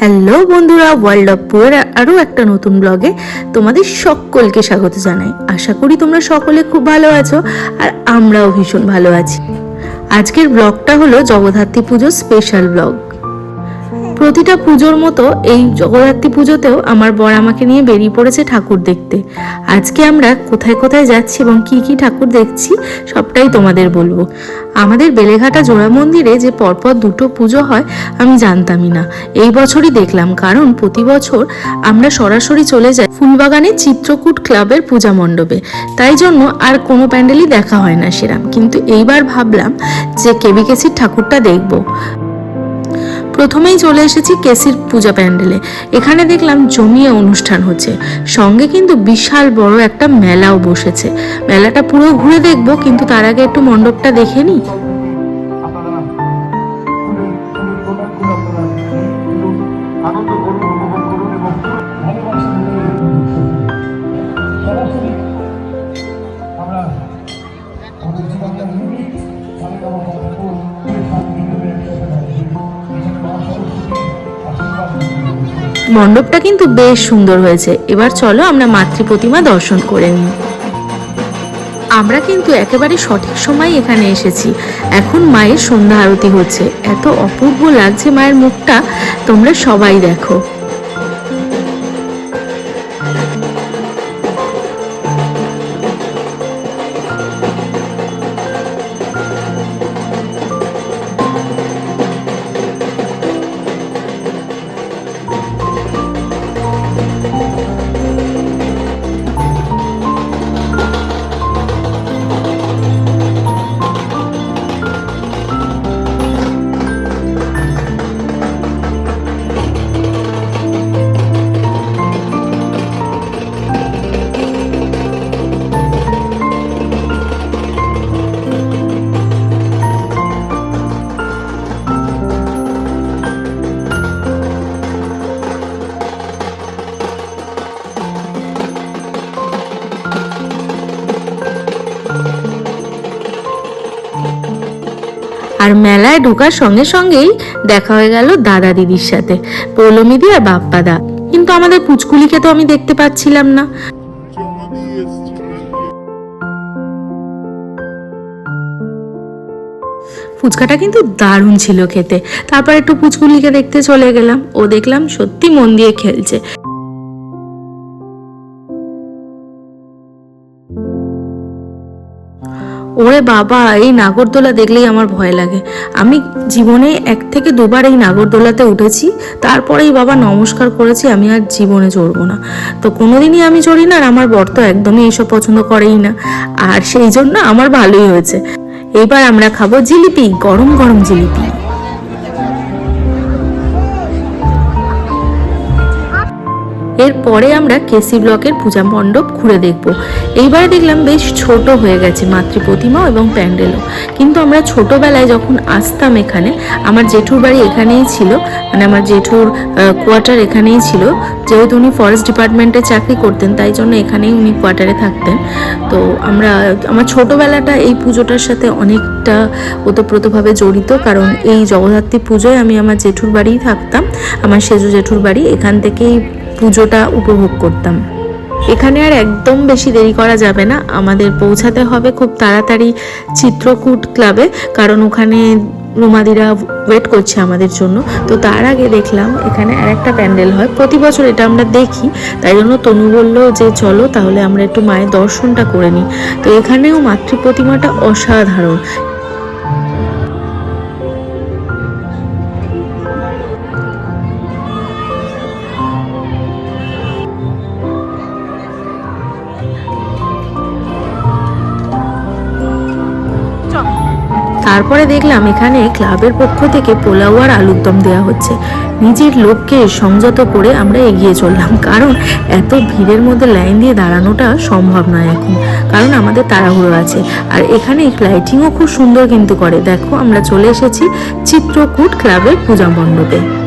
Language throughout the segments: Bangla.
হ্যালো বন্ধুরা ওয়ার্ল্ড অফ পুয়ের আরও একটা নতুন ব্লগে তোমাদের সকলকে স্বাগত জানাই। আশা করি তোমরা সকলে খুব ভালো আছো আর আমরাও ভীষণ ভালো আছি। আজকের ব্লগটা হলো জগদ্ধাত্রী পুজোর স্পেশাল ব্লগ প্রতিটা পুজোর মতো এই জগদ্ধাত্রী পুজোতেও আমার বর আমাকে নিয়ে বেরিয়ে পড়েছে ঠাকুর দেখতে। আজকে আমরা কোথায় কোথায় যাচ্ছি এবং কি কি ঠাকুর দেখছি সবটাই তোমাদের বলব। আমাদের বেলেঘাটা জোড়া মন্দিরে যে পরপর দুটো পুজো হয়, আমি জানতামই না। এই বছরই দেখলাম, কারণ প্রতি বছর আমরা সরাসরি চলে যাই ফুলবাগানে চিত্রকূট ক্লাবের পূজা মণ্ডপে। তাই জন্য আর কোনো প্যান্ডেলই দেখা হয় না সেরাম। কিন্তু এইবার ভাবলাম যে কেবিকেসির ঠাকুরটা দেখব। প্রথমেই চলে এসেছি কেসির পূজা প্যান্ডেলে। এখানে দেখলাম জমিয়ে অনুষ্ঠান হচ্ছে। সঙ্গে কিন্তু বিশাল বড় একটা মেলাও বসেছে। মেলাটা পুরো ঘুরে দেখব, কিন্তু তার আগে একটু মণ্ডপটা দেখে নিই। আনন্দ মণ্ডপটা কিন্তু বেশ সুন্দর হয়েছে। এবার চলো আমরা মাতৃ প্রতিমা দর্শন করে নিই। আমরা কিন্তু একেবারে সঠিক সময় এখানে এসেছি। এখন মায়ের সন্ধ্যা আরতি হচ্ছে। এত অপূর্ব লাগছে মায়ের মুখটা। তোমরা সবাই দেখো। আর মেলায় ঢোকার সঙ্গে সঙ্গেই দেখা হয়ে গেল দাদা দিদির সাথে পৌলমিদি আর বাপ্পাদা কিন্তু আমাদের পুচকুলিকে তো আমি দেখতে পাচ্ছিলাম না। ফুচকাটা কিন্তু দারুণ ছিল খেতে। তারপর একটু পুচকুলিকে দেখতে চলে গেলাম। ও দেখলাম সত্যি মন দিয়ে খেলছে। ওরে বাবা, এই নাগরদোলা দেখলেই আমার ভয় লাগে। আমি জীবনে এক থেকে দুবার এই নাগরদোলাতে উঠেছি, তারপরেই বাবা নমস্কার করেছি, আমি আর জীবনে চড়বো না। তো কোনোদিনই আমি চড়ি না আর আমার বর তো একদমই এইসব পছন্দ করেই না। আর সেই জন্য আমার ভালোই হয়েছে। এবার আমরা খাব জিলিপি, গরম গরম জিলিপি। এরপরে আমরা কেসি ব্লকের পূজা মণ্ডপ ঘুরে দেখব। এইবারে দেখলাম বেশ ছোট হয়ে গেছে মাতৃ প্রতিমাও এবং প্যান্ডেলও। কিন্তু আমরা ছোটবেলায় যখন আসতাম এখানে, আমার জেঠুর বাড়ি এখানেই ছিল মানে আমার জেঠুর কোয়ার্টার এখানেই ছিল। যেহেতু উনি ফরেস্ট ডিপার্টমেন্টে চাকরি করতেন, তাই জন্য এখানেই উনি কোয়ার্টারে থাকতেন। তো আমরা, আমার ছোটবেলাটা এই পুজোটার সাথে অনেকটা ওতপ্রোতভাবে জড়িত, কারণ এই জগদ্ধাত্রী পুজোয় আমি আমার জেঠুর বাড়িই থাকতাম। আমার সেজু জেঠুর বাড়ি এখান থেকেই পুজোটা উপভোগ করতাম। এখানে আর একদম বেশি দেরি করা যাবে না। আমাদের পৌঁছাতে হবে খুব তাড়াতাড়ি চিত্রকূট ক্লাবে কারণ ওখানে রুমাদিরা ওয়েট করছে আমাদের জন্য। তো তার আগে দেখলাম এখানে আর একটা প্যান্ডেল হয়। প্রতি বছর এটা আমরা দেখি। তাই জন্য তনু বলল যে, চলো, তাহলে আমরা একটু মায়ের দর্শনটা করে নিই। তো এখানেও মাতৃ প্রতিমাটা অসাধারণ। তারপরে দেখলাম এখানে ক্লাবের পক্ষ থেকে পোলাও আর আলুর দম দেওয়া হচ্ছে। নিজের লোককে সংযত করে আমরা এগিয়ে চললাম। কারণ এত ভিড়ের মধ্যে লাইন দিয়ে দাঁড়ানোটা সম্ভব নয় এখন। কারণ আমাদের তাড়াহুড়ো আছে। আর এখানে লাইটিংও খুব সুন্দর কিন্তু করে। দেখো আমরা চলে এসেছি চিত্রকূট ক্লাবের পূজা মণ্ডপে।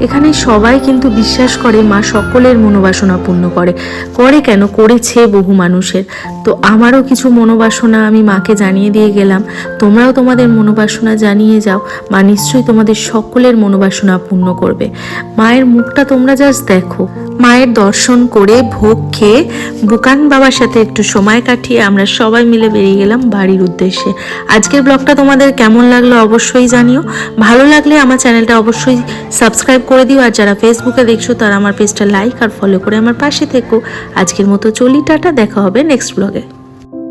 এখানে সবাই কিন্তু বিশ্বাস করে, মা সকলের মনোবাসনা পূর্ণ করে। করে কেন? করেছে বহু মানুষের। তো আমারও কিছু মনোবাসনা আমি মাকে জানিয়ে দিয়ে গেলাম। তোমরাও তোমাদের মনোবাসনা জানিয়ে যাও। মা নিশ্চয়ই তোমাদের সকলের মনোবাসনা পূর্ণ করবে। মায়ের মুখটা তোমরা জাস্ট দেখো। মায়ের দর্শন করে ভোগ খেয়ে বুকান বাবার সাথে একটু সময় কাটিয়ে আমরা সবাই মিলে বেরিয়ে গেলাম বাড়ির উদ্দেশ্যে। আজকের ব্লগটা তোমাদের কেমন লাগল অবশ্যই জানিও। ভালো লাগলে আমার চ্যানেলটা অবশ্যই সাবস্ক্রাইব করে দিও, আর যারা ফেসবুকে দেখছ তারা আমার পেজটা লাইক আর ফলো করে আমার পাশে থেকো। আজকের মতো চলি, টাটা, দেখা হবে নেক্সট ব্লগে